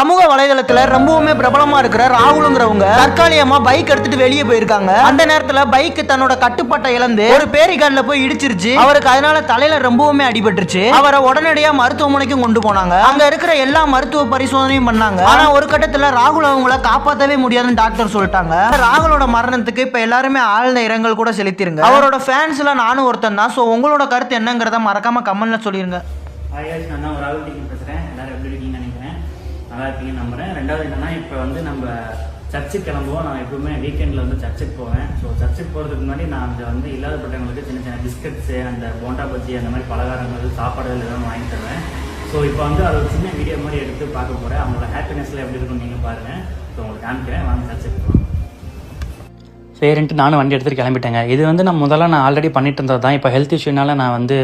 சமூக வலைதளத்துல ரொம்பவுமே பிரபலமா இருக்கிற ராகுலுங்கிறவங்க தற்காலிகமா பைக் எடுத்துட்டு வெளியே போயிருக்காங்க. அந்த நேரத்துல பைக் தன்னோட கட்டுப்பாட்டை இழந்து ஒரு பேரிகார்ல போய் இடிச்சிருச்சு. அவருக்கு அதனால தலையில ரொம்பவுமே அடிபட்டுருச்சு. அவரை உடனடியா மருத்துவமனைக்கும் கொண்டு போனாங்க. அங்க இருக்கிற எல்லா மருத்துவ பரிசோதனையும் பண்ணாங்க. ஆனா ஒரு கட்டத்துல ராகுல் அவங்கள காப்பாத்தவே முடியாதுன்னு டாக்டர் சொல்லிட்டாங்க. ராகுலோட மரணத்துக்கு இப்ப எல்லாருமே ஆழ்ந்த இரங்கல் கூட செலுத்திருங்க. அவரோட ஃபேன்ஸ்ல நானும் ஒருத்தன் தான். சோ உங்களோட கருத்து என்னங்கிறத மறக்காம கமெண்ட்ல சொல்லிருங்க. நான் ஒரு ஆள் எல்லாரும் எப்படி இருக்கீங்க? நல்லா இருப்பீங்க நம்புறேன். ரெண்டாவது என்னன்னா இப்போ வந்து நம்ம சர்ச்சுக்கு கிளம்புவோம். நான் எப்பவுமே வீக்கெண்டில் வந்து சர்ச்சுக்கு போவேன். ஸோ சர்ச்சுக்கு போகிறதுக்கு முன்னாடி நான் அங்கே வந்து இல்லாதப்பட்டவங்களுக்கு சின்ன சின்ன பிஸ்கட்ஸு அந்த போண்டா பஜ்ஜி அந்த மாதிரி பலகாரங்கள் சாப்பாடுகள் எல்லாம் வாங்கி தருவேன். ஸோ இப்போ வந்து அதை ஒரு சின்ன வீடியோ மாதிரி எடுத்து பார்க்க போகிறேன் அவங்களோட ஹாப்பினஸ்ல எப்படி இருக்கும் நீங்கள் பாருங்கள் ஸோ உங்களுக்கு காமிக்கிறேன். வாங்க சர்ச்சுக்கு போகிறோம் சரின்ட்டு நானும் வண்டி எடுத்துகிட்டு கிளம்பிட்டேங்க. இது வந்து நான் முதல்ல நான் ஆல்ரெடி பண்ணிட்டு இருந்தது தான் இப்போ ஹெல்த் இஷ்யூனால நான் வந்து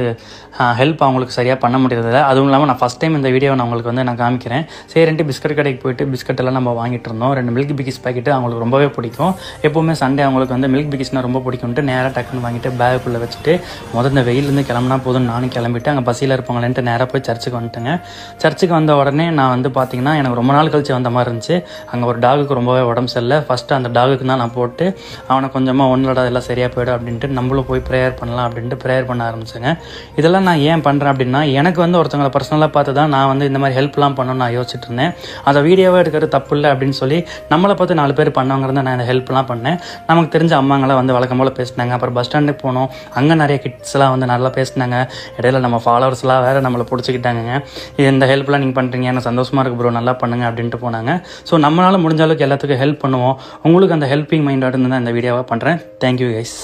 ஹெல்ப் அவங்களுக்கு சரியாக பண்ண முடியறதில்ல. அதுவும் இல்லாமல் நான் ஃபஸ்ட் டைம் இந்த வீடியோவை நான் உங்களுக்கு வந்து நான் காமிக்கிறேன். சரின்ட்டு பிஸ்கட் கடைக்கு போயிட்டு பிஸ்கட் எல்லாம் நம்ம வாங்கிட்டு இருந்தோம். ரெண்டு மில்க் பிகிஸ் பாக்கெட்டு அவங்களுக்கு ரொம்பவே பிடிக்கும். எப்போவுமே சண்டே அவங்களுக்கு வந்து மில்க் பிகிஸ்னா ரொம்ப பிடிக்கும்ட்டு நேராக டக்குன்னு வாங்கிட்டு பேக்குள்ளே வச்சுட்டு முதல்ல இந்த வெயிலேருந்து கிளம்புனா போதும் நானும் கிளம்பிட்டு அங்கே பசியில் இருப்பாங்களேன்ட்டு நேராக போய் சர்ச்சுக்கு வந்துட்டேங்க. சர்ச்சுக்கு வந்த உடனே நான் வந்து பார்த்தீங்கன்னா எனக்கு ரொம்ப நாள் கழிச்சு வந்த மாதிரி இருந்துச்சு. அங்கே ஒரு டாகுக்கு ரொம்பவே உடம்பு சரியில்லை. ஃபஸ்ட்டு அந்த டாகுக்கு தான் நான் போட்டு அவனை கொஞ்சமாக ஒன்றோட எல்லாம் சரியாக போயிடும் அப்படின்ட்டு நம்மளும் போய் ப்ரேயர் பண்ணலாம் அப்படின்ட்டு ப்ரேயர் பண்ண ஆரம்பிச்சேங்க. இதெல்லாம் நான் ஏன் பண்ணுறேன் அப்படின்னா எனக்கு வந்து ஒருத்தவங்களை பர்சனலாக பார்த்து தான் நான் வந்து இந்த மாதிரி ஹெல்ப்லாம் பண்ணணும்னு நான் யோசிச்சுட்டு இருந்தேன். அதை வீடியோவாக எடுக்கிறது தப்பு இல்லை அப்படின்னு சொல்லி நம்மளை பார்த்து நாலு பேர் பண்ணவங்கிறத நான் இந்த ஹெல்ப்லாம் பண்ணேன். நமக்கு தெரிஞ்ச அம்மாங்களாம் வந்து வழக்கம் போல் பேசினாங்க. அப்புறம் பஸ் ஸ்டாண்டுக்கு போனோம். அங்கே நிறைய கிட்ஸ்லாம் வந்து நல்லா பேசினாங்க. இடையில நம்ம ஃபாலோவர்ஸ்லாம் வேறு நம்மளை பிடிச்சிக்கிட்டாங்க இது இந்த ஹெல்ப்லாம் நீங்கள் பண்ணுறீங்க எனக்கு சந்தோஷமாக இருக்குது ப்ரோ நல்லா பண்ணுங்க அப்படின்ட்டு போனாங்க. ஸோ நம்மளால் முடிஞ்ச அளவுக்கு எல்லாத்துக்கும் ஹெல்ப் பண்ணுவோம். உங்களுக்கு அந்த ஹெல்பிங் மைண்டாக இருந்தால் இந்த வீடியோவாக பண்ணுறேன். Thank you guys